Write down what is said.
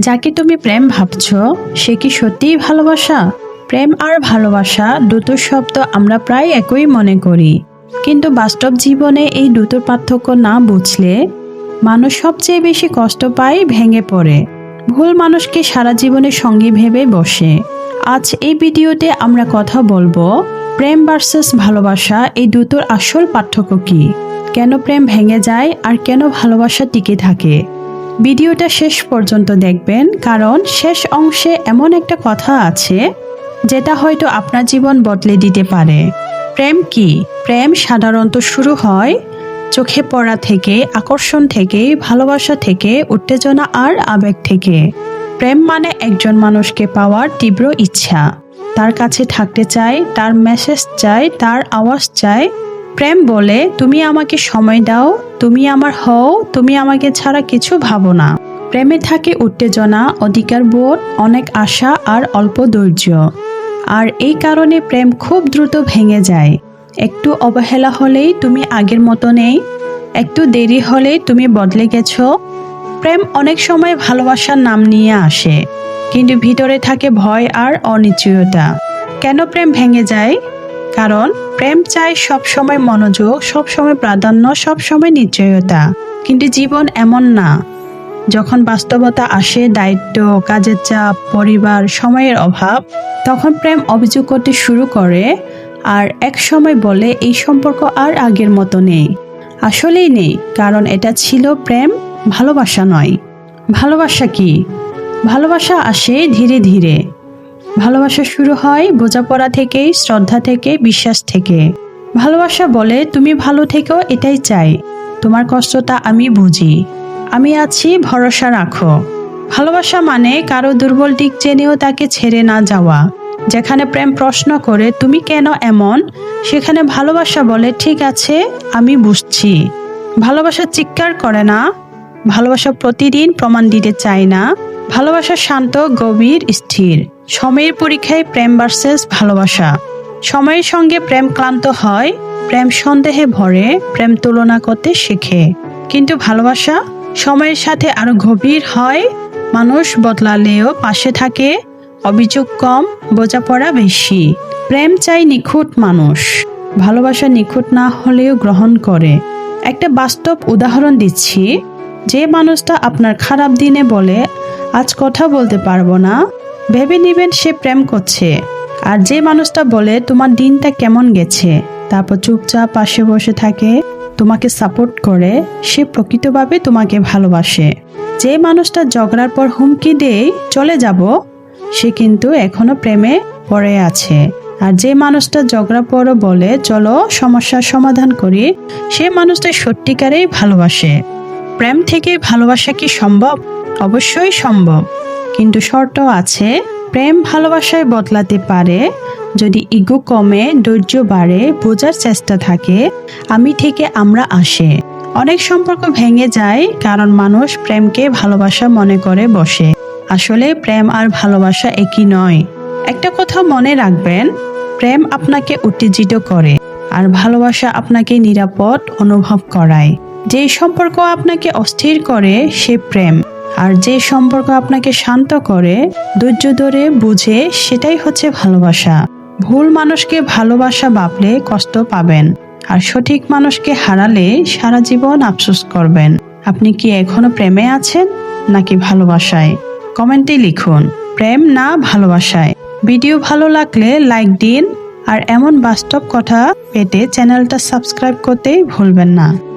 যাকে তুমি প্রেম ভাবছ, সে কি সত্যিই ভালোবাসা? প্রেম আর ভালোবাসা দুটো শব্দ আমরা প্রায় একই মনে করি। কিন্তু বাস্তব জীবনে এই দুটোর পার্থক্য না বুঝলে মানুষ সবচেয়ে বেশি কষ্ট পায় ভেঙে পড়ে। ভুল মানুষকে সারা জীবনে সঙ্গী ভেবে বসে। আজ এই ভিডিওতে আমরা কথা বলব, প্রেম ভার্সেস ভালোবাসা এই দুটোর আসল পার্থক্য কি? কেন প্রেম ভেঙে যায় আর কেন ভালোবাসা টিকে থাকে? ভিডিওটা শেষ পর্যন্ত দেখবেন, কারণ শেষ অংশে এমন একটা কথা আছে, যেটা হয়তো আপনার জীবন বদলে দিতে পারে। প্রেম কি? প্রেম সাধারণত শুরু হয় চোখে পড়া থেকে, আকর্ষণ থেকে, ভালোবাসা থেকে, উত্তেজনা আর আবেগ থেকে। প্রেম মানে একজন মানুষকে পাওয়ার তীব্র ইচ্ছা। তার কাছে থাকতে চায়, তার মেসেজ চাই তার আওয়াজ চাই প্রেম বলে, তুমি আমাকে সময় দাও, তুমি আমার হও, তুমি আমাকে ছাড়া কিছু ভাবো না। প্রেমে থাকে উত্তেজনা, অধিকার বোধ, অনেক আশা আর অল্প ধৈর্য। আর এই কারণে প্রেম খুব দ্রুত ভেঙে যায়। একটু অবহেলা হলেই তুমি আগের মতো নেই। একটু দেরি হলেই তুমি বদলে গেছো। প্রেম অনেক সময় ভালোবাসার নাম নিয়ে আসে, কিন্তু ভিতরে থাকে ভয় আর অনিশ্চয়তা কেন প্রেম ভেঙে যায়? কারণ প্রেম চায় সব সময় মনোযোগ সব সময় প্রাধান্য সব সময় নিশ্চয়তা। কিন্তু জীবন এমন না। যখন বাস্তবতা আসে, দায়িত্ব, কাজের চাপ, পরিবার, সময়ের অভাব, তখন প্রেম অভিযোগ করতে শুরু করে আর এক সময় বলে, এই সম্পর্ক আর আগের মতো নেই। আসলেই নেই, কারণ এটা ছিল প্রেম, ভালোবাসা নয়। ভালোবাসা কি? ভালোবাসা আসে ধীরে ধীরে। ভালোবাসা শুরু হয় বোঝাপড়া থেকেই শ্রদ্ধা থেকে, বিশ্বাস থেকে। ভালোবাসা বলে, তুমি ভালো থেকেও এটাই চাই। তোমার কষ্টটা আমি বুঝি। আমি আছি, ভরসা রাখো। ভালোবাসা মানে কারও দুর্বল দিক জেনেও তাকে ছেড়ে না যাওয়া। যেখানে প্রেম প্রশ্ন করে, তুমি কেন এমন? সেখানে ভালোবাসা বলে, ঠিক আছে, আমি বুঝছি। ভালোবাসা চিৎকার করে না। ভালোবাসা প্রতিদিন প্রমাণ দিতে চায় না। ভালোবাসা শান্ত, গভীর, স্থির। সময়ের পরীক্ষায় প্রেম ভার্সেস ভালোবাসা। সময়ের সঙ্গে প্রেম ক্লান্ত হয়, প্রেম সন্দেহে ভরে, প্রেম তুলনা করতে শেখে। কিন্তু ভালোবাসা সময়ের সাথে আরও গভীর হয়, মানুষ বদলালেও পাশে থাকে, অভিযোগ কম, বোঝাপড়া বেশি। প্রেম চাই নিখুঁত মানুষ। ভালোবাসা নিখুঁত না হলেও গ্রহণ করে। একটা বাস্তব উদাহরণ দিচ্ছি। যে মানুষটা আপনার খারাপ দিনে বলে, আজ কথা বলতে পারব না। ভেবে নেবেন সে প্রেম করছে। আর যে মানুষটা বলে, তোমার দিনটা কেমন গেছে? তারপর চুপচাপ পাশে বসে থাকে, তোমাকে সাপোর্ট করে, সে প্রকৃতভাবে তোমাকে ভালোবাসে। যে মানুষটা ঝগড়ার পর হুমকি দেয়, চলে যাব। সে কিন্তু এখনও প্রেমে পড়ে আছে। আর যে মানুষটা ঝগড়া পরও বলে, চলো সমস্যার সমাধান করি, সে মানুষটা সত্যিকারেই ভালোবাসে। প্রেম থেকে ভালোবাসা কি সম্ভব? অবশ্যই সম্ভব। কিন্তু শর্ত আছে, প্রেম ভালোবাসায় বদলাতে পারে, যদি ইগো কমে, ধৈর্য বাড়ে, বোঝার চেষ্টা থাকে, আমি থেকে আমরা আসে। অনেক সম্পর্ক ভেঙে যায় কারণ মানুষ প্রেমকে ভালোবাসা মনে করে বসে। আসলে প্রেম আর ভালোবাসা একই নয়। একটা কথা মনে রাখবেন, প্রেম আপনাকে উত্তেজিত করে আর ভালোবাসা আপনাকে নিরাপদ অনুভব করায়। যে সম্পর্ক আপনাকে অস্থির করে, সে প্রেম। আর যে সম্পর্ক আপনাকে শান্ত করে, ধৈর্য ধরে বুঝে, সেটাই হচ্ছে ভালোবাসা। ভুল মানুষকে ভালোবাসা ভাবলে কষ্ট পাবেন, আর সঠিক মানুষকে হারালে সারা জীবন আফসোস করবেন। আপনি কি এখনও প্রেমে আছেন, নাকি ভালোবাসায়? কমেন্টে লিখুন, প্রেম না ভালোবাসায়? ভিডিও ভালো লাগলে লাইক দিন, আর এমন বাস্তব কথা পেতে চ্যানেলটা সাবস্ক্রাইব করতে ভুলবেন না।